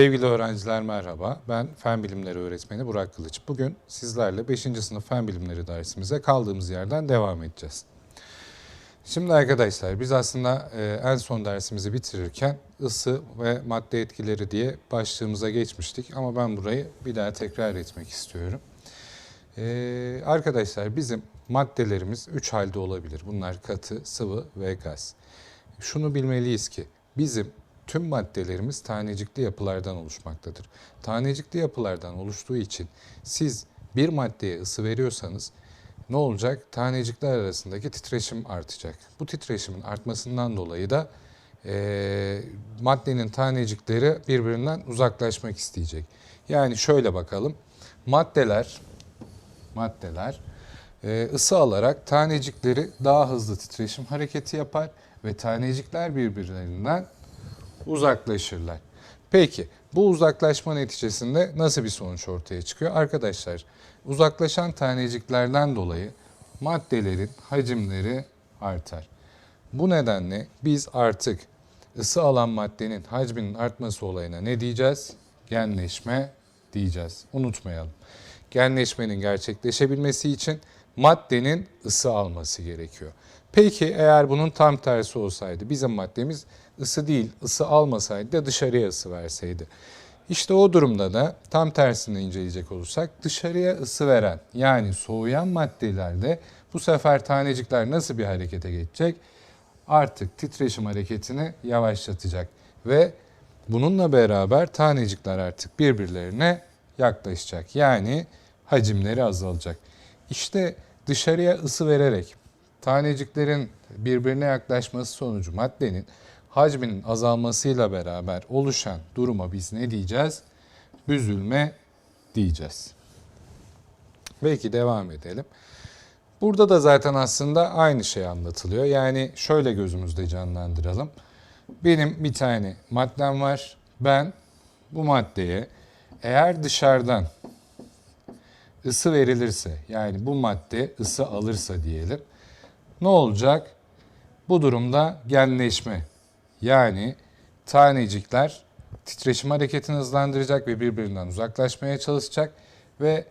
Sevgili öğrenciler merhaba. Ben Fen Bilimleri öğretmeni Burak Kılıç. Bugün sizlerle 5. sınıf Fen Bilimleri dersimize kaldığımız yerden devam edeceğiz. Şimdi arkadaşlar biz aslında e, en son dersimizi bitirirken ısı ve madde etkileri diye başlığımıza geçmiştik ama ben burayı bir daha tekrar etmek istiyorum. E, arkadaşlar bizim maddelerimiz 3 halde olabilir. Bunlar katı, sıvı ve gaz. Şunu bilmeliyiz ki bizim tüm maddelerimiz tanecikli yapılardan oluşmaktadır. Tanecikli yapılardan oluştuğu için siz bir maddeye ısı veriyorsanız ne olacak? Tanecikler arasındaki titreşim artacak. Bu titreşimin artmasından dolayı da eee, maddenin tanecikleri birbirinden uzaklaşmak isteyecek. Yani şöyle bakalım. Maddeler maddeler e, ısı alarak tanecikleri daha hızlı titreşim hareketi yapar ve tanecikler birbirlerinden uzaklaşırlar. Peki bu uzaklaşma neticesinde nasıl bir sonuç ortaya çıkıyor? Arkadaşlar uzaklaşan taneciklerden dolayı maddelerin hacimleri artar. Bu nedenle biz artık ısı alan maddenin hacminin artması olayına ne diyeceğiz? Genleşme diyeceğiz. Unutmayalım. Genleşmenin gerçekleşebilmesi için maddenin ısı alması gerekiyor. Peki eğer bunun tam tersi olsaydı, bizim maddemiz ısı değil, ısı almasaydı da dışarıya ısı verseydi. İşte o durumda da tam tersini inceleyecek olursak dışarıya ısı veren yani soğuyan maddelerde bu sefer tanecikler nasıl bir harekete geçecek? Artık titreşim hareketini yavaşlatacak ve bununla beraber tanecikler artık birbirlerine yaklaşacak. Yani hacimleri azalacak. İşte dışarıya ısı vererek taneciklerin birbirine yaklaşması sonucu maddenin hacminin azalmasıyla beraber oluşan duruma biz ne diyeceğiz? Büzülme diyeceğiz. Belki devam edelim. Burada da zaten aslında aynı şey anlatılıyor. Yani şöyle gözümüzde canlandıralım. Benim bir tane maddem var. Ben bu maddeye eğer dışarıdan ısı verilirse yani bu madde ısı alırsa diyelim ne olacak? Bu durumda genleşme yani tanecikler titreşim hareketini hızlandıracak ve birbirinden uzaklaşmaya çalışacak ve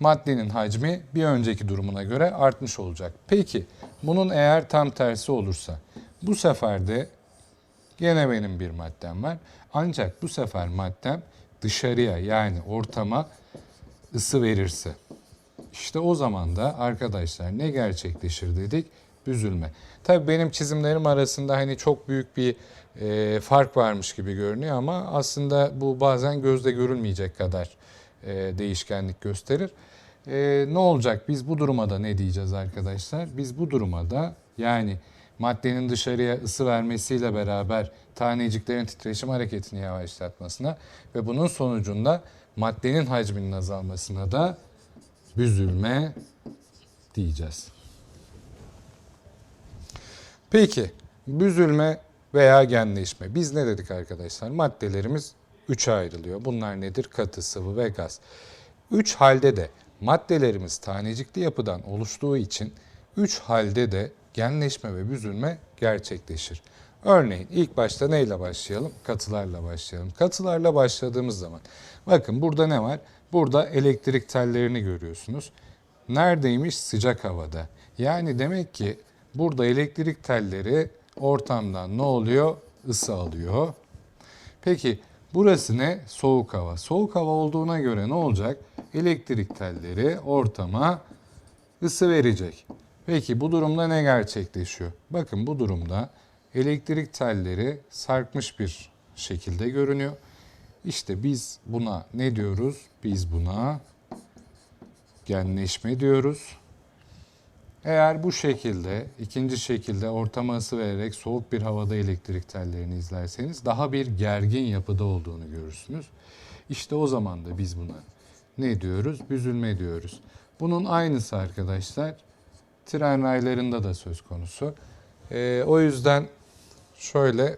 maddenin hacmi bir önceki durumuna göre artmış olacak. Peki bunun eğer tam tersi olursa bu sefer de gene benim bir maddem var. Ancak bu sefer maddem dışarıya yani ortama ısı verirse işte o zaman da arkadaşlar ne gerçekleşir dedik? Büzülme. Tabii benim çizimlerim arasında hani çok büyük bir e, fark varmış gibi görünüyor ama aslında bu bazen gözle görülmeyecek kadar e, değişkenlik gösterir. E, ne olacak? Biz bu duruma da ne diyeceğiz arkadaşlar? Biz bu duruma da yani maddenin dışarıya ısı vermesiyle beraber taneciklerin titreşim hareketini yavaşlatmasına ve bunun sonucunda maddenin hacminin azalmasına da büzülme diyeceğiz. Peki büzülme veya genleşme. Biz ne dedik arkadaşlar? Maddelerimiz üçe ayrılıyor. Bunlar nedir? Katı, sıvı ve gaz. Üç halde de maddelerimiz tanecikli yapıdan oluştuğu için üç halde de genleşme ve büzülme gerçekleşir. Örneğin ilk başta neyle başlayalım? Katılarla başlayalım. Katılarla başladığımız zaman bakın burada ne var? Burada elektrik tellerini görüyorsunuz. Neredeymiş? Sıcak havada. Yani demek ki burada elektrik telleri ortamdan ne oluyor? Isı alıyor. Peki burası ne? Soğuk hava. Soğuk hava olduğuna göre ne olacak? Elektrik telleri ortama ısı verecek. Peki bu durumda ne gerçekleşiyor? Bakın bu durumda elektrik telleri sarkmış bir şekilde görünüyor. İşte biz buna ne diyoruz? Biz buna genleşme diyoruz. Eğer bu şekilde, ikinci şekilde ortama ısı vererek soğuk bir havada elektrik tellerini izlerseniz daha bir gergin yapıda olduğunu görürsünüz. İşte o zaman da biz buna ne diyoruz? Büzülme diyoruz. Bunun aynısı arkadaşlar tren raylarında da söz konusu. Ee, o yüzden şöyle,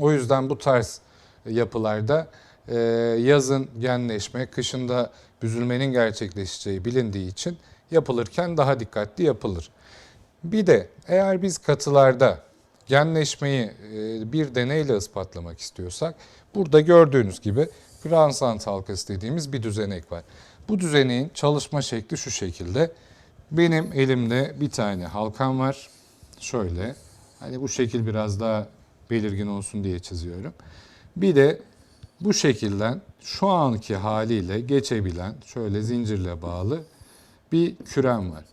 o yüzden bu tarz yapılarda e, yazın genleşme, kışında büzülmenin gerçekleşeceği bilindiği için yapılırken daha dikkatli yapılır. Bir de eğer biz katılarda genleşmeyi e, bir deneyle ispatlamak istiyorsak Burada gördüğünüz gibi Gransant halkası dediğimiz bir düzenek var. Bu düzeneğin çalışma şekli şu şekilde. Benim elimde bir tane halkam var. Şöyle. Hani bu şekil biraz daha belirgin olsun diye çiziyorum. Bir de bu şekilden şu anki haliyle geçebilen şöyle zincirle bağlı bir kürem var.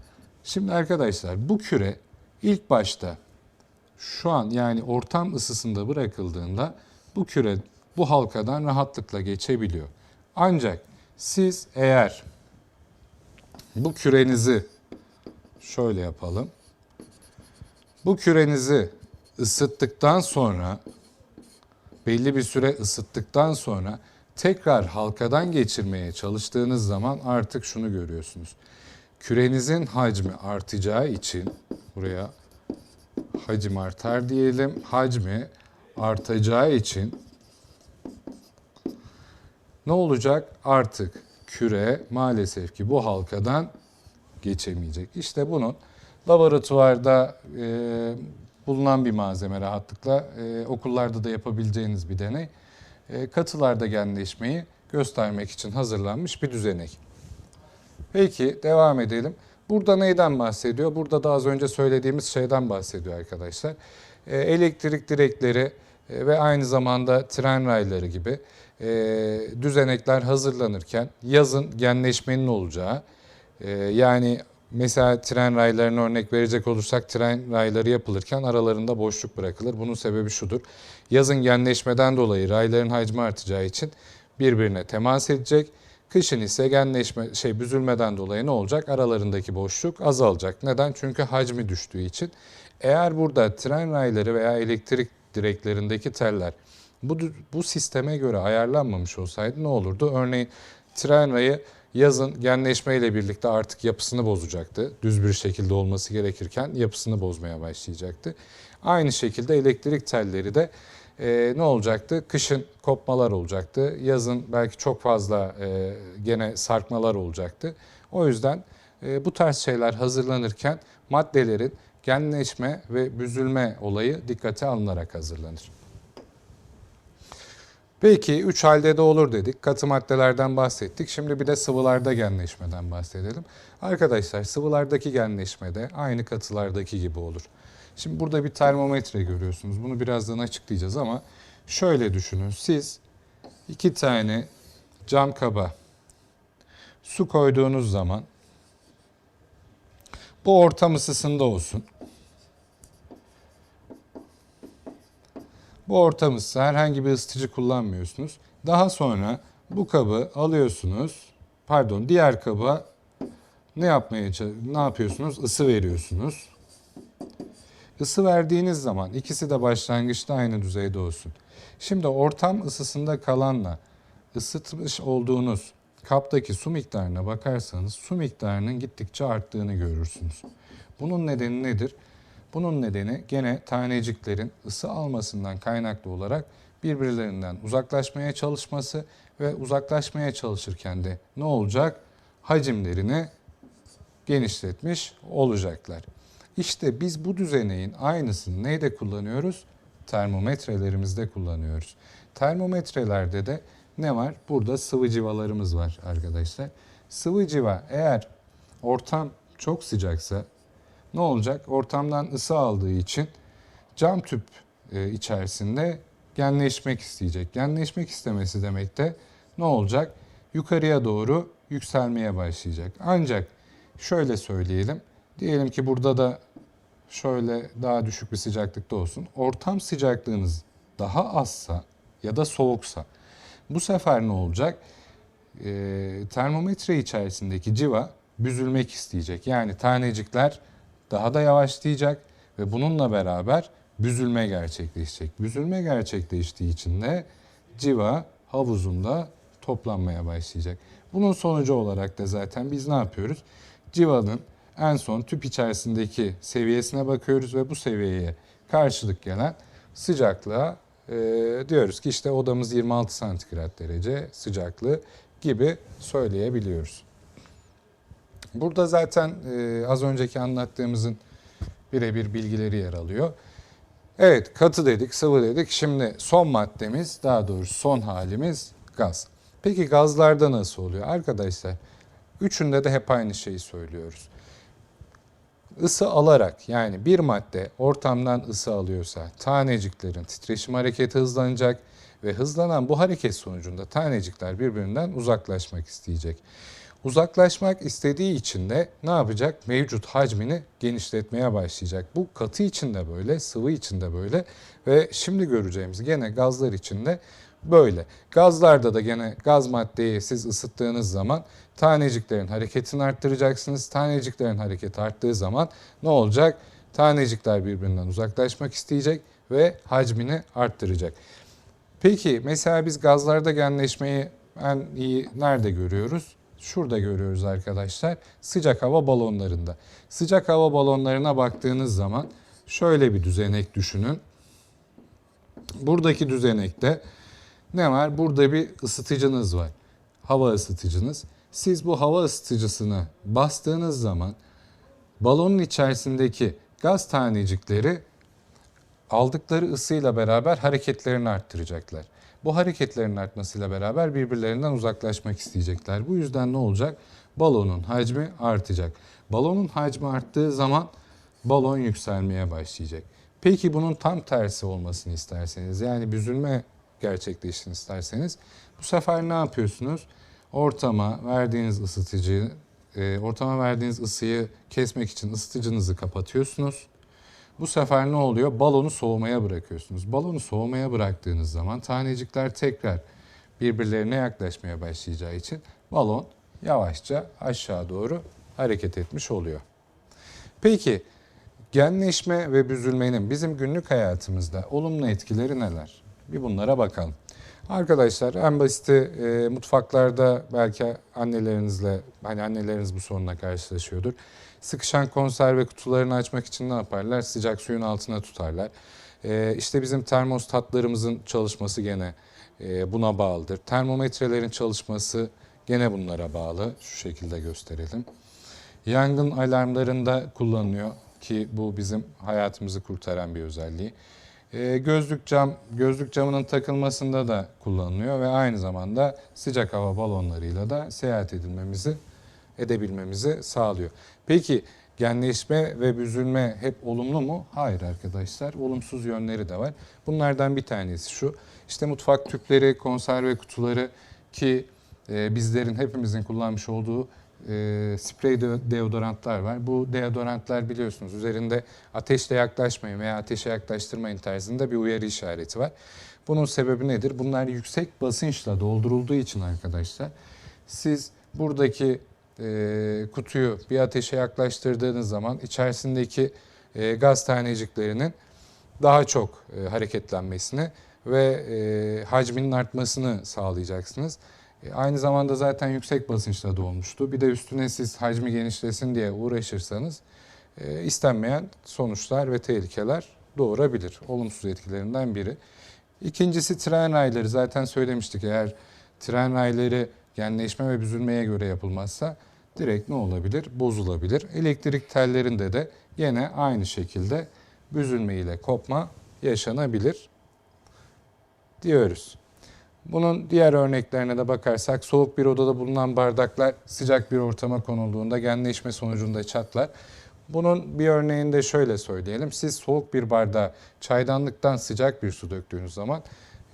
Şimdi arkadaşlar bu küre ilk başta şu an yani ortam ısısında bırakıldığında bu küre bu halkadan rahatlıkla geçebiliyor. Ancak siz eğer bu kürenizi şöyle yapalım. Bu kürenizi ısıttıktan sonra belli bir süre ısıttıktan sonra tekrar halkadan geçirmeye çalıştığınız zaman artık şunu görüyorsunuz. Kürenizin hacmi artacağı için buraya hacim artar diyelim. Hacmi artacağı için ne olacak? Artık küre maalesef ki bu halkadan geçemeyecek. İşte bunun laboratuvarda e, bulunan bir malzeme rahatlıkla e, okullarda da yapabileceğiniz bir deney. E, katılarda genleşmeyi göstermek için hazırlanmış bir düzenek. Peki devam edelim. Burada neyden bahsediyor? Burada da az önce söylediğimiz şeyden bahsediyor arkadaşlar. E, elektrik direkleri e, ve aynı zamanda tren rayları gibi e, düzenekler hazırlanırken yazın genleşmenin olacağı e, yani mesela tren raylarına örnek verecek olursak tren rayları yapılırken aralarında boşluk bırakılır. Bunun sebebi şudur. Yazın genleşmeden dolayı rayların hacmi artacağı için birbirine temas edecek. Kışın ise genleşme şey büzülmeden dolayı ne olacak? Aralarındaki boşluk azalacak. Neden? Çünkü hacmi düştüğü için. Eğer burada tren rayları veya elektrik direklerindeki teller bu, bu sisteme göre ayarlanmamış olsaydı ne olurdu? Örneğin tren rayı yazın genleşmeyle birlikte artık yapısını bozacaktı. Düz bir şekilde olması gerekirken yapısını bozmaya başlayacaktı. Aynı şekilde elektrik telleri de e, ne olacaktı? Kışın kopmalar olacaktı. Yazın belki çok fazla e, gene sarkmalar olacaktı. O yüzden e, bu tarz şeyler hazırlanırken maddelerin genleşme ve büzülme olayı dikkate alınarak hazırlanır. Peki üç halde de olur dedik. Katı maddelerden bahsettik. Şimdi bir de sıvılarda genleşmeden bahsedelim. Arkadaşlar sıvılardaki genleşmede aynı katılardaki gibi olur. Şimdi burada bir termometre görüyorsunuz. Bunu birazdan açıklayacağız ama şöyle düşünün. Siz iki tane cam kaba su koyduğunuz zaman bu ortam ısısında olsun. Bu ortam ısı herhangi bir ısıtıcı kullanmıyorsunuz. Daha sonra bu kabı alıyorsunuz. Pardon, diğer kaba ne yapmaya ne yapıyorsunuz? Isı veriyorsunuz. Isı verdiğiniz zaman ikisi de başlangıçta aynı düzeyde olsun. Şimdi ortam ısısında kalanla ısıtmış olduğunuz kaptaki su miktarına bakarsanız su miktarının gittikçe arttığını görürsünüz. Bunun nedeni nedir? Bunun nedeni gene taneciklerin ısı almasından kaynaklı olarak birbirlerinden uzaklaşmaya çalışması ve uzaklaşmaya çalışırken de ne olacak? Hacimlerini genişletmiş olacaklar. İşte biz bu düzeneğin aynısını neyde kullanıyoruz? Termometrelerimizde kullanıyoruz. Termometrelerde de ne var? Burada sıvı civalarımız var arkadaşlar. Sıvı civa eğer ortam çok sıcaksa ne olacak? Ortamdan ısı aldığı için cam tüp e, içerisinde genleşmek isteyecek. Genleşmek istemesi demek de ne olacak? Yukarıya doğru yükselmeye başlayacak. Ancak şöyle söyleyelim. Diyelim ki burada da şöyle daha düşük bir sıcaklıkta olsun. Ortam sıcaklığınız daha azsa ya da soğuksa bu sefer ne olacak? Ee, termometre içerisindeki civa büzülmek isteyecek. Yani tanecikler daha da yavaşlayacak ve bununla beraber büzülme gerçekleşecek. Büzülme gerçekleştiği için de civa havuzunda toplanmaya başlayacak. Bunun sonucu olarak da zaten biz ne yapıyoruz? Civanın en son tüp içerisindeki seviyesine bakıyoruz ve bu seviyeye karşılık gelen sıcaklığa e, diyoruz ki işte odamız 26 santigrat derece sıcaklığı gibi söyleyebiliyoruz. Burada zaten e, az önceki anlattığımızın birebir bilgileri yer alıyor. Evet katı dedik, sıvı dedik. Şimdi son maddemiz, daha doğrusu son halimiz gaz. Peki gazlarda nasıl oluyor? Arkadaşlar üçünde de hep aynı şeyi söylüyoruz. Isı alarak yani bir madde ortamdan ısı alıyorsa taneciklerin titreşim hareketi hızlanacak ve hızlanan bu hareket sonucunda tanecikler birbirinden uzaklaşmak isteyecek. Uzaklaşmak istediği için de ne yapacak? Mevcut hacmini genişletmeye başlayacak. Bu katı için de böyle, sıvı için de böyle ve şimdi göreceğimiz gene gazlar için de böyle. Gazlarda da gene gaz maddeyi siz ısıttığınız zaman taneciklerin hareketini arttıracaksınız. Taneciklerin hareketi arttığı zaman ne olacak? Tanecikler birbirinden uzaklaşmak isteyecek ve hacmini arttıracak. Peki mesela biz gazlarda genleşmeyi en iyi nerede görüyoruz? Şurada görüyoruz arkadaşlar. Sıcak hava balonlarında. Sıcak hava balonlarına baktığınız zaman şöyle bir düzenek düşünün. Buradaki düzenekte ne var? Burada bir ısıtıcınız var. Hava ısıtıcınız. Siz bu hava ısıtıcısını bastığınız zaman balonun içerisindeki gaz tanecikleri aldıkları ısıyla beraber hareketlerini arttıracaklar. Bu hareketlerin artmasıyla beraber birbirlerinden uzaklaşmak isteyecekler. Bu yüzden ne olacak? Balonun hacmi artacak. Balonun hacmi arttığı zaman balon yükselmeye başlayacak. Peki bunun tam tersi olmasını isterseniz yani büzülme gerçekleşsin isterseniz bu sefer ne yapıyorsunuz? Ortama verdiğiniz ısıtıcı, e, ortama verdiğiniz ısıyı kesmek için ısıtıcınızı kapatıyorsunuz. Bu sefer ne oluyor? Balonu soğumaya bırakıyorsunuz. Balonu soğumaya bıraktığınız zaman tanecikler tekrar birbirlerine yaklaşmaya başlayacağı için balon yavaşça aşağı doğru hareket etmiş oluyor. Peki genleşme ve büzülmenin bizim günlük hayatımızda olumlu etkileri neler? Bir bunlara bakalım. Arkadaşlar en basiti e, mutfaklarda belki annelerinizle hani anneleriniz bu sorunla karşılaşıyordur. Sıkışan konserve kutularını açmak için ne yaparlar? Sıcak suyun altına tutarlar. E, işte bizim termostatlarımızın çalışması gene e, buna bağlıdır. Termometrelerin çalışması gene bunlara bağlı. Şu şekilde gösterelim. Yangın alarmlarında kullanılıyor ki bu bizim hayatımızı kurtaran bir özelliği. E, gözlük cam, gözlük camının takılmasında da kullanılıyor ve aynı zamanda sıcak hava balonlarıyla da seyahat edilmemizi edebilmemizi sağlıyor. Peki genleşme ve büzülme hep olumlu mu? Hayır arkadaşlar. Olumsuz yönleri de var. Bunlardan bir tanesi şu. İşte mutfak tüpleri, konserve kutuları ki e, bizlerin hepimizin kullanmış olduğu e, sprey de- deodorantlar var. Bu deodorantlar biliyorsunuz üzerinde ateşle yaklaşmayın veya ateşe yaklaştırmayın tarzında bir uyarı işareti var. Bunun sebebi nedir? Bunlar yüksek basınçla doldurulduğu için arkadaşlar siz buradaki e, kutuyu bir ateşe yaklaştırdığınız zaman içerisindeki e, gaz taneciklerinin daha çok e, hareketlenmesini ve e, hacminin artmasını sağlayacaksınız. E, aynı zamanda zaten yüksek basınçla dolmuştu. Bir de üstüne siz hacmi genişlesin diye uğraşırsanız e, istenmeyen sonuçlar ve tehlikeler doğurabilir. Olumsuz etkilerinden biri. İkincisi tren rayları. Zaten söylemiştik eğer tren rayları genleşme ve büzülmeye göre yapılmazsa direkt ne olabilir? Bozulabilir. Elektrik tellerinde de yine aynı şekilde büzülme ile kopma yaşanabilir diyoruz. Bunun diğer örneklerine de bakarsak soğuk bir odada bulunan bardaklar sıcak bir ortama konulduğunda genleşme sonucunda çatlar. Bunun bir örneğini de şöyle söyleyelim. Siz soğuk bir bardağa çaydanlıktan sıcak bir su döktüğünüz zaman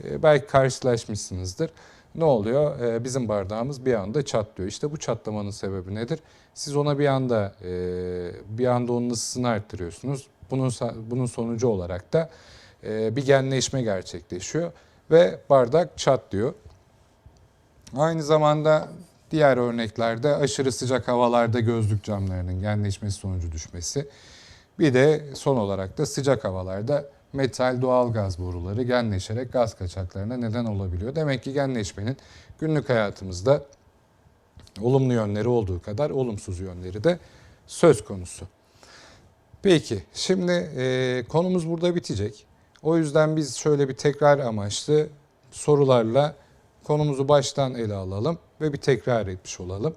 e, belki karşılaşmışsınızdır. Ne oluyor? E, Bizim bardağımız bir anda çatlıyor. İşte bu çatlamanın sebebi nedir? Siz ona bir anda e, bir anda onun ısısını arttırıyorsunuz. Bunun bunun sonucu olarak da bir genleşme gerçekleşiyor ve bardak çatlıyor. Aynı zamanda diğer örneklerde aşırı sıcak havalarda gözlük camlarının genleşmesi sonucu düşmesi. Bir de son olarak da sıcak havalarda metal doğal gaz boruları genleşerek gaz kaçaklarına neden olabiliyor. Demek ki genleşmenin günlük hayatımızda olumlu yönleri olduğu kadar olumsuz yönleri de söz konusu. Peki şimdi e, konumuz burada bitecek. O yüzden biz şöyle bir tekrar amaçlı sorularla konumuzu baştan ele alalım ve bir tekrar etmiş olalım.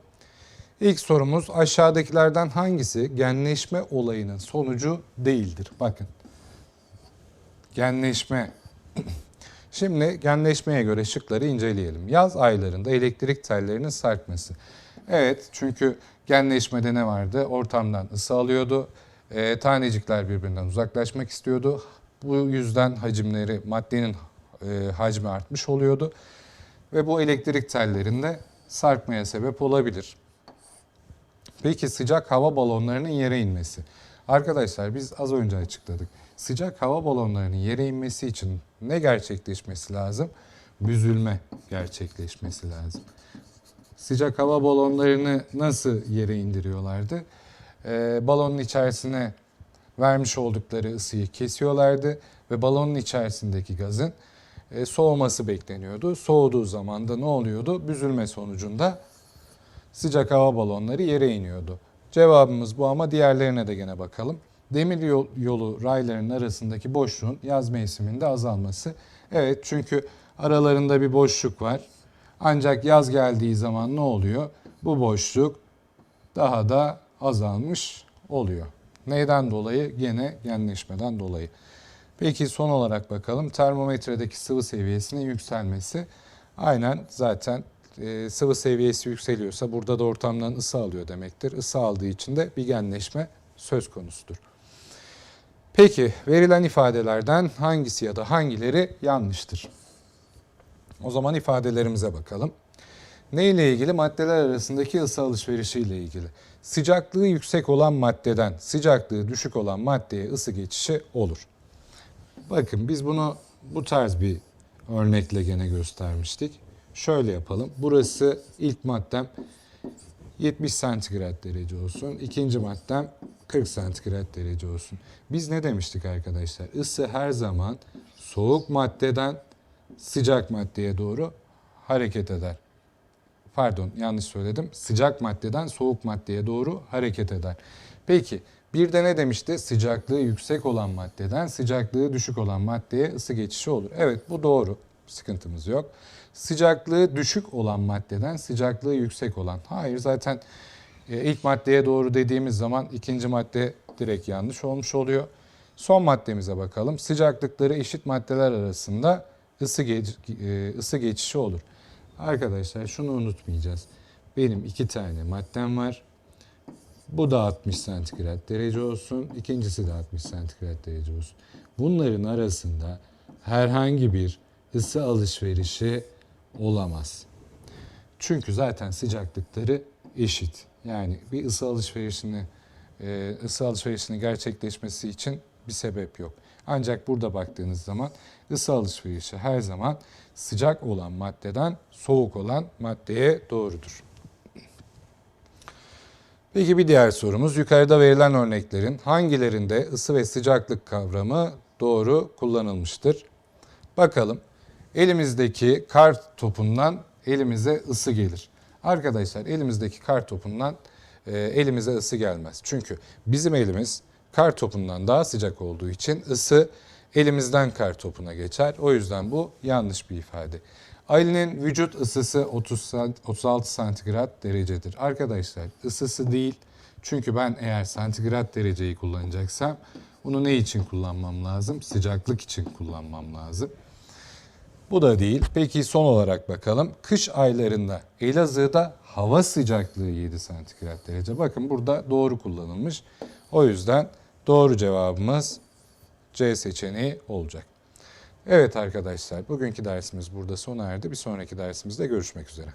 İlk sorumuz aşağıdakilerden hangisi genleşme olayının sonucu değildir? Bakın. Genleşme. Şimdi genleşmeye göre şıkları inceleyelim. Yaz aylarında elektrik tellerinin sarkması. Evet çünkü genleşmede ne vardı? Ortamdan ısı alıyordu. Ee, tanecikler birbirinden uzaklaşmak istiyordu. Bu yüzden hacimleri, maddenin e, hacmi artmış oluyordu. Ve bu elektrik tellerinde sarkmaya sebep olabilir. Peki sıcak hava balonlarının yere inmesi. Arkadaşlar biz az önce açıkladık. Sıcak hava balonlarının yere inmesi için ne gerçekleşmesi lazım? Büzülme gerçekleşmesi lazım. Sıcak hava balonlarını nasıl yere indiriyorlardı? Ee, balonun içerisine vermiş oldukları ısıyı kesiyorlardı ve balonun içerisindeki gazın e, soğuması bekleniyordu. Soğuduğu zaman da ne oluyordu? Büzülme sonucunda sıcak hava balonları yere iniyordu. Cevabımız bu ama diğerlerine de gene bakalım. Demir yol- yolu raylarının arasındaki boşluğun yaz mevsiminde azalması. Evet çünkü aralarında bir boşluk var. Ancak yaz geldiği zaman ne oluyor? Bu boşluk daha da azalmış oluyor. Neyden dolayı? Gene genleşmeden dolayı. Peki son olarak bakalım termometredeki sıvı seviyesinin yükselmesi. Aynen zaten e, sıvı seviyesi yükseliyorsa burada da ortamdan ısı alıyor demektir. Isı aldığı için de bir genleşme söz konusudur. Peki verilen ifadelerden hangisi ya da hangileri yanlıştır? O zaman ifadelerimize bakalım. Ne ile ilgili? Maddeler arasındaki ısı alışverişi ile ilgili. Sıcaklığı yüksek olan maddeden sıcaklığı düşük olan maddeye ısı geçişi olur. Bakın biz bunu bu tarz bir örnekle gene göstermiştik. Şöyle yapalım. Burası ilk maddem 70 santigrat derece olsun. İkinci maddem 40 santigrat derece olsun. Biz ne demiştik arkadaşlar? Isı her zaman soğuk maddeden sıcak maddeye doğru hareket eder. Pardon yanlış söyledim. Sıcak maddeden soğuk maddeye doğru hareket eder. Peki bir de ne demişti? Sıcaklığı yüksek olan maddeden sıcaklığı düşük olan maddeye ısı geçişi olur. Evet bu doğru. Sıkıntımız yok. Sıcaklığı düşük olan maddeden sıcaklığı yüksek olan. Hayır zaten e, ilk maddeye doğru dediğimiz zaman ikinci madde direkt yanlış olmuş oluyor. Son maddemize bakalım. Sıcaklıkları eşit maddeler arasında ısı, geç- e, ısı geçişi olur. Arkadaşlar şunu unutmayacağız. Benim iki tane maddem var. Bu da 60 santigrat derece olsun. ikincisi de 60 santigrat derece olsun. Bunların arasında herhangi bir ısı alışverişi olamaz. Çünkü zaten sıcaklıkları eşit. Yani bir ısı alışverişini e, ısı alışverişinin gerçekleşmesi için bir sebep yok. Ancak burada baktığınız zaman ısı alışverişi her zaman sıcak olan maddeden soğuk olan maddeye doğrudur. Peki bir diğer sorumuz yukarıda verilen örneklerin hangilerinde ısı ve sıcaklık kavramı doğru kullanılmıştır? Bakalım. Elimizdeki kar topundan elimize ısı gelir. Arkadaşlar elimizdeki kar topundan e, elimize ısı gelmez. Çünkü bizim elimiz kar topundan daha sıcak olduğu için ısı elimizden kar topuna geçer. O yüzden bu yanlış bir ifade. Ali'nin vücut ısısı 30 sant- 36 santigrat derecedir. Arkadaşlar ısısı değil. Çünkü ben eğer santigrat dereceyi kullanacaksam bunu ne için kullanmam lazım? Sıcaklık için kullanmam lazım. Bu da değil. Peki son olarak bakalım. Kış aylarında Elazığ'da hava sıcaklığı 7 santigrat derece. Bakın burada doğru kullanılmış. O yüzden doğru cevabımız C seçeneği olacak. Evet arkadaşlar bugünkü dersimiz burada sona erdi. Bir sonraki dersimizde görüşmek üzere.